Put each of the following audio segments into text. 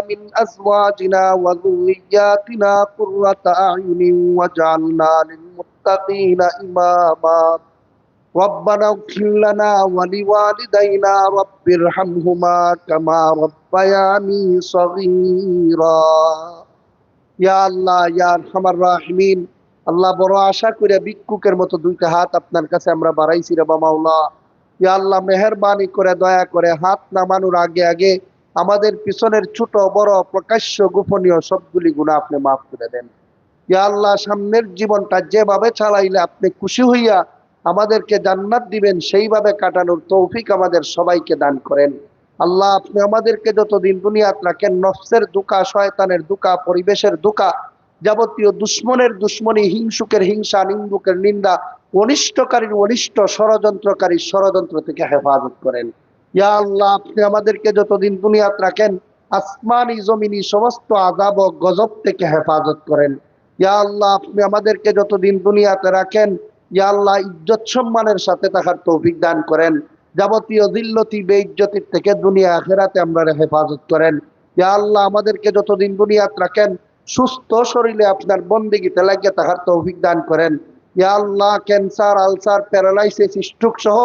من أزواجنا وذرياتنا قرة أعين واجعلنا للمتقين إماما ربنا اغفر لنا ولوالدينا رب ارحمهما كما ربياني صغيرا ইয়া আল্লাহ ইয়া আরহামার রাহিমিন আল্লাহ বড় আশা করে ভিক্ষুকের মতো দুইটা হাত আপনার কাছে আমরা বাড়াইছি রে বা মাওলা ইয়া আল্লাহ মেহরবানি করে দয়া করে হাত নামানোর আগে আগে আমাদের পিছনের ছোট, বড়, প্রকাশ্য, গোপনীয় সবগুলি গুণা আপনি মাফ করে দেন। ইয়া আল্লাহ, সামনের জীবনটা যেভাবে চালাইলে আপনি খুশি হইয়া আমাদেরকে জান্নাত দিবেন, সেইভাবে কাটানোর তৌফিক আমাদের সবাইকে দান করেন। আল্লাহ, আপনি আমাদেরকে যতদিন দুনিয়াত রাখেন, নফসের দুকা, শয়তানের দুকা, পরিবেশের দুকা, যাবতীয় দুশ্মনের দুশ্মনী, হিংসুকের হিংসা, নিন্দুকের নিন্দা, অনিষ্টকারীর অনিষ্ট ষড়যন্ত্রকারী ষড়যন্ত্র থেকে হেফাজত করেন। ইয়া আল্লাহ, আপনি আমাদেরকে যতদিন দুনিয়াত রাখেন, আসমানি, জমিনি, সমস্ত আজাব ও গজব থেকে হেফাজত করেন। ইয়া আল্লাহ, আপনি আমাদেরকে যতদিন দুনিয়াতে রাখেন, ইয়া আল্লাহ, ইজ্জত সম্মানের সাথে তাহার তৌফিক দান করেন। যাবতীয় দিল্লতি বেইজ্জতির থেকে দুনিয়া আখেরাতে আমরা হেফাজত করেন। ইয়া আল্লাহ, আমাদেরকে যতদিন দুনিয়াত রাখেন, সুস্থ শরীরে আপনার বন্দিগিতে লাগিয়ে তাহার তৌফিক দান করেন। ইয়া আল্লাহ, ক্যান্সার, আলসার, প্যারালাইসিস, স্ট্রোক সহ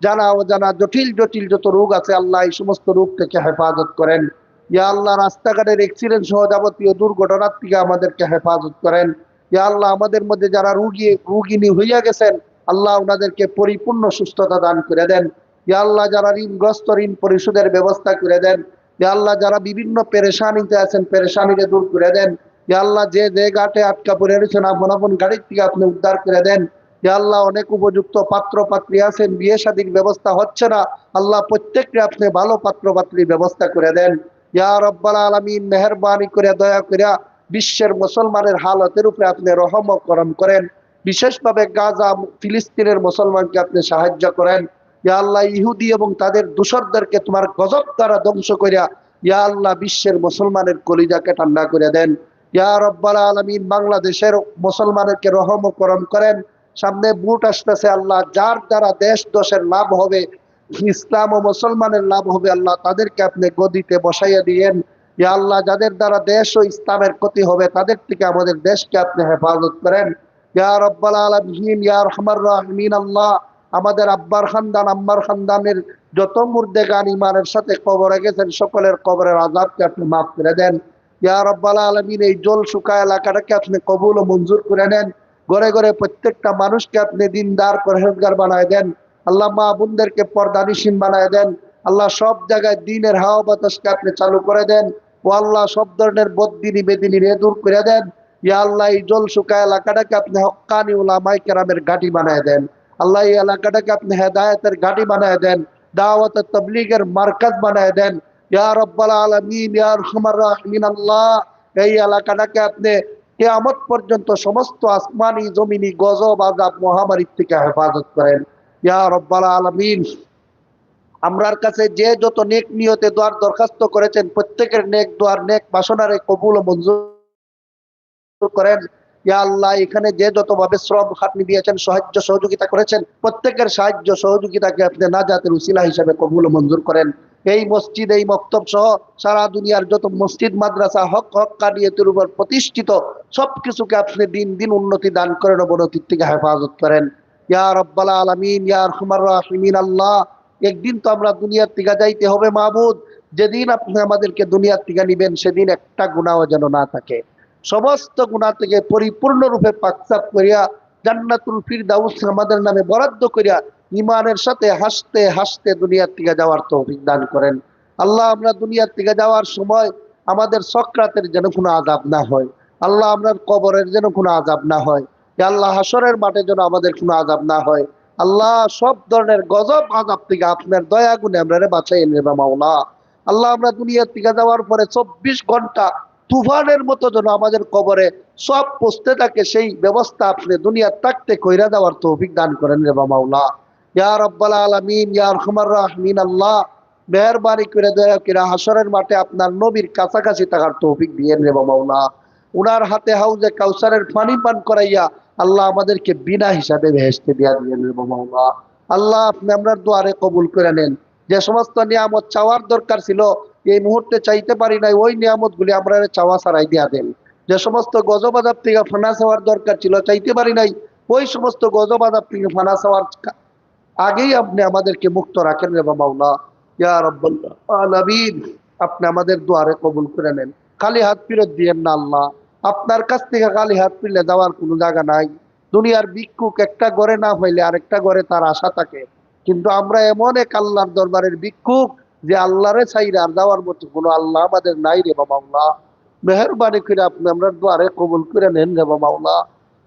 জানা ও জানা জটিল জটিল যত রোগ আছে, আল্লাহ এই সমস্ত রোগ থেকে হেফাজত করেন। ইয়া আল্লাহ, রাস্তাঘাটের অ্যাক্সিডেন্ট সহ যাবতীয় দুর্ঘটনার থেকে আমাদেরকে হেফাজত করেন। ইয়া আল্লাহ, আমাদের মধ্যে যারা রুগী রুগিনী হইয়া গেছেন, আল্লাহ ওনাদেরকে পরিপূর্ণ সুস্থতা দান করে দেন। ইয়া আল্লাহ, যারা ঋণগ্রস্ত ঋণ পরিশোধের ব্যবস্থা করে দেন। ইয়া আল্লাহ, যারা বিভিন্ন পেরেশানিতে আছেন, পেরেশানিকে দূর করে দেন। ইয়া আল্লাহ, যে যে ঘাটে আটকা পড়ে রয়েছেন, আপন আপন গাড়ির থেকে আপনি উদ্ধার করে দেন। ইয়া আল্লাহ অনেক উপযুক্ত পাত্র পাত্রী আছেন, বিয়ে শাদীর ব্যবস্থা হচ্ছে না। আল্লাহ প্রত্যেককে আপনি ভালো পাত্র পাত্রীর ব্যবস্থা করে দেন। ইয়া রব্বাল আলামিন, মেহরবানি করে, দয়া করে বিশ্বের মুসলমানের হালতের উপরে আপনি রহম করম করেন। বিশেষভাবে গাজা, ফিলিস্তিনের মুসলমানকে আপনি সাহায্য করেন। ইয়া আল্লাহ ইহুদি এবং তাদের দূষরদেরকে তোমার গজব দ্বারা ধ্বংস করিয়া ইয়া আল্লাহ বিশ্বের মুসলমানের কলিজাকে ঠান্ডা করে দেন। ইয়া রব্বাল আলমিন, বাংলাদেশের মুসলমানকে রহম করম করেন। সামনে বুট আসতেছে আল্লাহ, যার দ্বারা দেশ দোষের লাভ হবে, ইসলাম ও মুসলমানের লাভ হবে, আল্লাহ তাদেরকে আপনি গদিতে বসাইয়া দিয়েন। ইয়া আল্লাহ, যাদের দ্বারা দেশ ও ইসলামের ক্ষতি হবে, তাদের থেকে আমাদের দেশকে আপনি হেফাজত করেন। ইয়া রব্বাল আলমিন, ইয়া রহমার রাহমিন, আল্লাহ আমাদের আব্বার খানদান, আম্মার খানদানের যত মুর্দে গান ইমানের সাথে কবরে গেছেন সকলের কবরের আজাবকে আপনি মাফ করে দেন। ইয়া রব্বাল আলমিন, এই জল শুকা এলাকাটাকে আপনি কবুল ও মঞ্জুর করে নেন। ঘরে প্রত্যেকটা মানুষকে আপনি দিনদার, পরহেজগার বানায় দেন। আল্লাহ মা বোনদেরকে পর্দানিসীন বানায় দেন। আল্লাহ সব জায়গায় দিনের হাওয়া বাতাসকে আপনি চালু করে দেন। ও আল্লাহ সব ধরনের বদিনী বেদিনী রে দূর করে দেন। ইয়া আল্লাহ এই জল শুকা এলাকাটাকে আপনি হক্কানি ওলামাই কেরামের ঘাটি বানায় দেন। আল্লাহ এই এলাকাটাকে আপনি হেদায়তের ঘাটি বানায় দেন। দাওয়াত তবলিগের মার্কাজ বানায় দেন। ইয়া রব্বাল আলামিন, ইয়া রহমার রাহিমিন, আল্লাহ এই এলাকাটাকে আপনি কেয়ামত পর্যন্ত সমস্ত আসমানি জমিনি গজব আজাব মহামারীর থেকে হেফাজত করেন। ইয়া রব্বাল আলামিন, আমরার কাছে যে যত নেক নিয়তে দোয়ার দরখাস্ত করেছেন, প্রত্যেকের নেক দোয়ার নেক বাসনারে কবুল মঞ্জুর করেন। ইয়া আল্লাহ, এখানে যে যতভাবে শ্রম খাটনি দিয়েছেন, সাহায্য সহযোগিতা করেছেন, প্রত্যেকের সাহায্য সহযোগিতাকে আপনি নাজাতের উসিলা হিসাবে কবুল মঞ্জুর করেন। এই মসজিদ, এই মক্তব সহ সারা দুনিয়ার যত মসজিদ, মাদ্রাসা, হক হক কানিয়তের উপর প্রতিষ্ঠিত, সবকিছুকে আপনি দিন দিন উন্নতি দান করেন অবনতির থেকে হেফাজত করেন। ইয়া রব্বাল আলমিন, ইয়া রহমার রাহিমিন, আল্লাহ, একদিন তো আমরা দুনিয়ার থেকে যাইতে হবে মাহবুদ। যেদিন আপনি আমাদেরকে দুনিয়ার থেকে নিবেন, সেদিন একটা গুণাও যেন না থাকে। সমস্ত গুণা থেকে পরিপূর্ণরূপে পাকসাপ করিয়া, জান্নাতুল ফিরদাউস আমাদের নামে বরাদ্দ করিয়া ইমানের সাথে হাসতে হাসতে দুনিয়ার থেকে যাওয়ার তৌফিক দান করেন। আল্লাহ, আমরা দুনিয়ার থেকে যাওয়ার সময় আমাদের সক্রাতের যেন কোনো আজাব না হয়। আল্লাহ আপনার কবরের যেন কোনো আজাব না হয়। আল্লাহ হাসরের মাঠে যেন আমাদের কোনো আজাব না হয়। আল্লাহ, সব ধরনের গজব আজাব থেকে আপনার দয়া গুণে আমরা বাঁচাই নেবে মাওলা। আল্লাহ, আমরা দুনিয়ার থেকে যাওয়ার পরে চব্বিশ ঘণ্টা তুফানের মতো যেন আমাদের কবরে সব পুষতে থাকে, সেই ব্যবস্থা আপনি দুনিয়ার থাকতে কইরা দেওয়ার তৌফিক দান করেন রে মাওলা। ইয়া রব্বাল আলামিন, ইয়া রহমার রাহমিন, আল্লাহ, মেহরবানি করে দয়া হাসরের মাঠে আপনার নবীর কাছাকাছি থাকার তৌফিক রে মাওলা। উনার হাতে হাউজে কাউসারের পানি পান করাইয়া আল্লাহ আমাদেরকে বিনা হিসাবে ভেসতে দিয়া রে মাওলা। আল্লাহ, আপনি আপনার দোয়ারে কবুল করে নেন। যে সমস্ত নিয়ামত চাওয়ার দরকার ছিল, এই মুহূর্তে চাইতে পারি নাই, ওই নিয়ামত গুলি আমরা চাওয়া ছাড়াই দিয়া দেন। যে সমস্ত গজবাজার থেকে ফানা চাওয়ার দরকার ছিল, চাইতে পারি নাই, ওই সমস্ত গজবাজার থেকে ফানা চাওয়ার আগেই আপনি আমাদেরকে মুক্ত রাখেন রে মাওলা। ইয়া রব্বাল আপনি আমাদের দুয়ারে কবুল করে নেন। খালি হাত ফিরত দিয়েন না আল্লাহ। আপনার কাছ থেকে খালি হাত ফিরলে দেওয়ার কোনো জায়গা নাই। দুনিয়ার ভিক্ষুক একটা ঘরে না হইলে আরেকটা ঘরে তার আশা থাকে। কিন্তু আমরা এমন এক আল্লাহর দরবারের ভিক্ষুক যে আল্লাহরে চাইরে আর দেওয়ার মতো কোনো আল্লাহ আমাদের নাই রে বাবা মেহরবানি করে আপনি আমরা দ্বারে কবুল করে নেন রে বাবা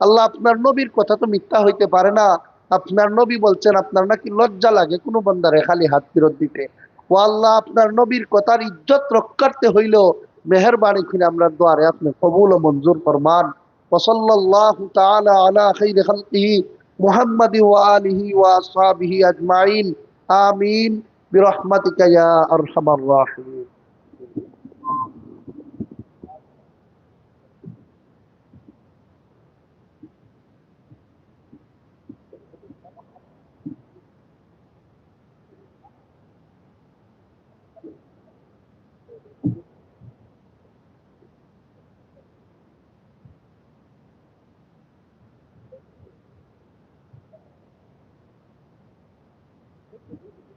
আল্লাহ আপনার নবীর কথা তো মিথ্যা হইতে পারে না। আপনার নবী বলছেন আপনার নাকি লজ্জা লাগে কোনো বন্দারে খালি হাত ফেরত দিতে ও আল্লাহ আপনার নবীর কথার ইজ্জত রক্ষার্থে হইল মেহরবানি করে আমরা দ্বারে আপনি কবুল ও মঞ্জুর ফরমান ওসল্লাল্লাহু তাআলা আলা খাইরি খালকিহি মুহাম্মাদ ওয়া আলিহি ওয়া আসহাবিহি আজমাইন আমিন برحمتك يا ارحم الراحمين